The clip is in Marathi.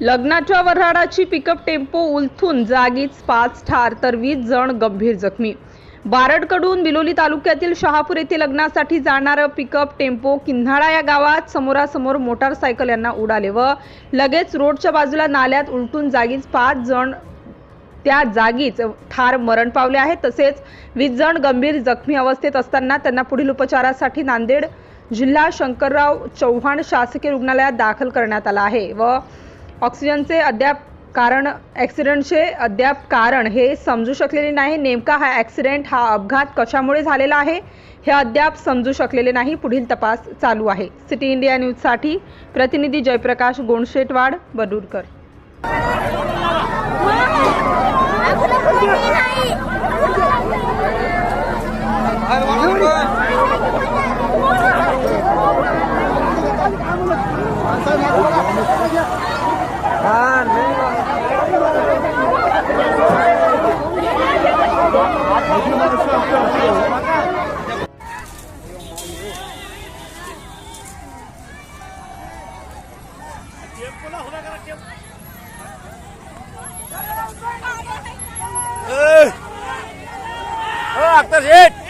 लग्नाच्या वऱ्हाडाची पिकअप टेम्पो उलथून जागीच पाच ठार तर वीस जण गंभीर जखमी. बारडकडून बिलोली तालुक्यातील शहापूर येथे लग्नासाठी जाणारं पिकअप टेम्पो किन्हाळा या गावात समोरासमोर मोटारसायकल यांना उडाले व लगेच रोडच्या बाजूला नाल्यात उलटून जागीच पाच जण त्या जागीच ठार मरण पावले आहेत. तसेच वीस जण गंभीर जखमी अवस्थेत असताना त्यांना पुढील उपचारासाठी नांदेड जिल्हा शंकरराव चव्हाण शासकीय रुग्णालयात दाखल करण्यात आला आहे व ऑक्सिजनचे अद्याप कारण ॲक्सिडेंटचे अद्याप कारण हे समजू शकलेले नाही. नेमका हा ॲक्सिडेंट हा अपघात कशामुळे झालेला आहे हे अद्याप समजू शकलेले नाही. पुढील तपास चालू आहे. सिटी इंडिया न्यूजसाठी प्रतिनिधी Jayaprakash गोंडशेटवाड बडूरकर. Hey! Oh, after it!